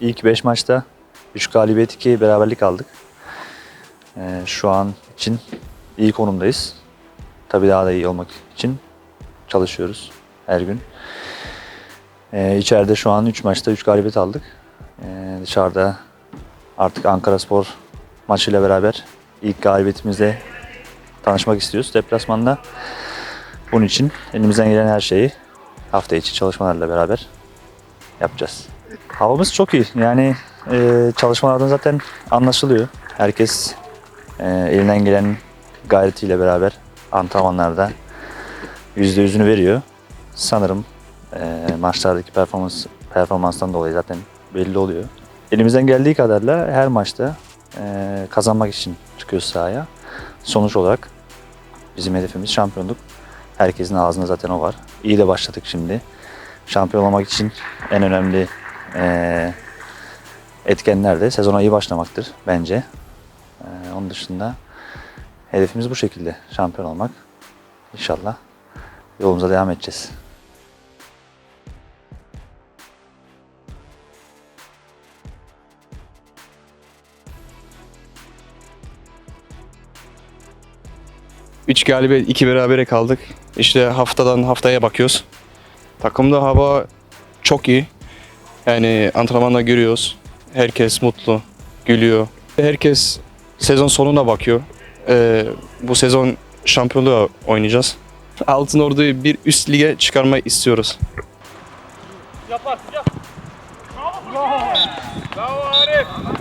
İlk 5 maçta 3 galibiyet 2 beraberlik aldık. Ee, şu an için iyi konumdayız. Tabii daha da iyi olmak için çalışıyoruz her gün. Ee, içeride şu an 3 maçta 3 galibiyet aldık. Ee, dışarıda artık Ankara Spor maçıyla beraber ilk galibiyetimizle tanışmak istiyoruz deplasmanda. Bunun için elimizden gelen her şeyi hafta içi çalışmalarla beraber yapacağız. Havamız çok iyi. Yani e, çalışmalardan zaten anlaşılıyor. Herkes e, elinden gelen gayretiyle beraber antrenmanlarda yüzde yüzünü veriyor. Sanırım e, maçlardaki performans performanstan dolayı zaten belli oluyor. Elimizden geldiği kadarla her maçta e, kazanmak için çıkıyoruz sahaya. Sonuç olarak bizim hedefimiz şampiyonluk. Herkesin ağzında zaten o var. İyi de başladık şimdi. Şampiyon olmak için en önemli e, etkenler de sezona iyi başlamaktır bence. E, onun dışında hedefimiz bu şekilde şampiyon olmak. İnşallah yolumuza devam edeceğiz. Üç galibiyet, iki berabere kaldık. İşte haftadan haftaya bakıyoruz. Takımda hava çok iyi. Yani antrenmanda görüyoruz. Herkes mutlu, gülüyor. Herkes sezon sonuna bakıyor. Ee, bu sezon şampiyonluğa oynayacağız. Altın Ordu'yu bir üst lige çıkarmayı istiyoruz. Bravo Arif.